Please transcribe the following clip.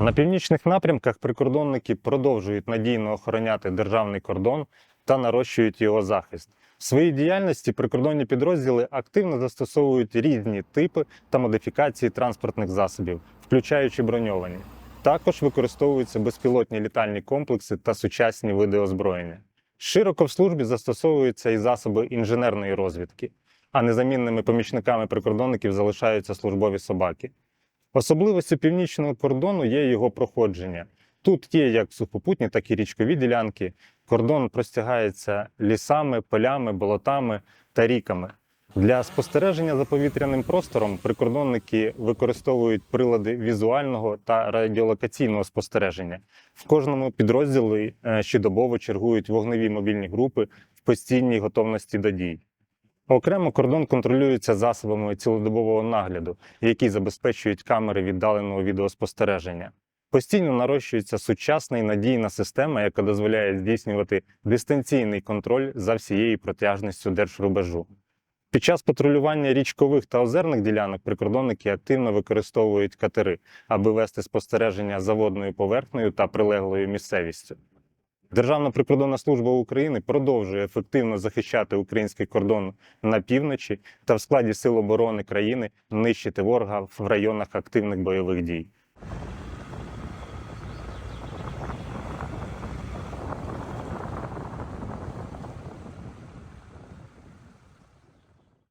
На північних напрямках прикордонники продовжують надійно охороняти державний кордон та нарощують його захист. В своїй діяльності прикордонні підрозділи активно застосовують різні типи та модифікації транспортних засобів, включаючи броньовані. Також використовуються безпілотні літальні комплекси та сучасні види озброєння. Широко в службі застосовуються і засоби інженерної розвідки, а незамінними помічниками прикордонників залишаються службові собаки. Особливістю північного кордону є його проходження. Тут є як сухопутні, так і річкові ділянки. Кордон простягається лісами, полями, болотами та ріками. Для спостереження за повітряним простором прикордонники використовують прилади візуального та радіолокаційного спостереження. В кожному підрозділі е, щодобово чергують вогневі мобільні групи в постійній готовності до дій. Окремо кордон контролюється засобами цілодобового нагляду, які забезпечують камери віддаленого відеоспостереження. Постійно нарощується сучасна і надійна система, яка дозволяє здійснювати дистанційний контроль за всією протяжністю держрубежу. Під час патрулювання річкових та озерних ділянок прикордонники активно використовують катери, аби вести спостереження за водною поверхнею та прилеглою місцевістю. Державна прикордонна служба України продовжує ефективно захищати український кордон на півночі та в складі Сил оборони країни нищити ворога в районах активних бойових дій.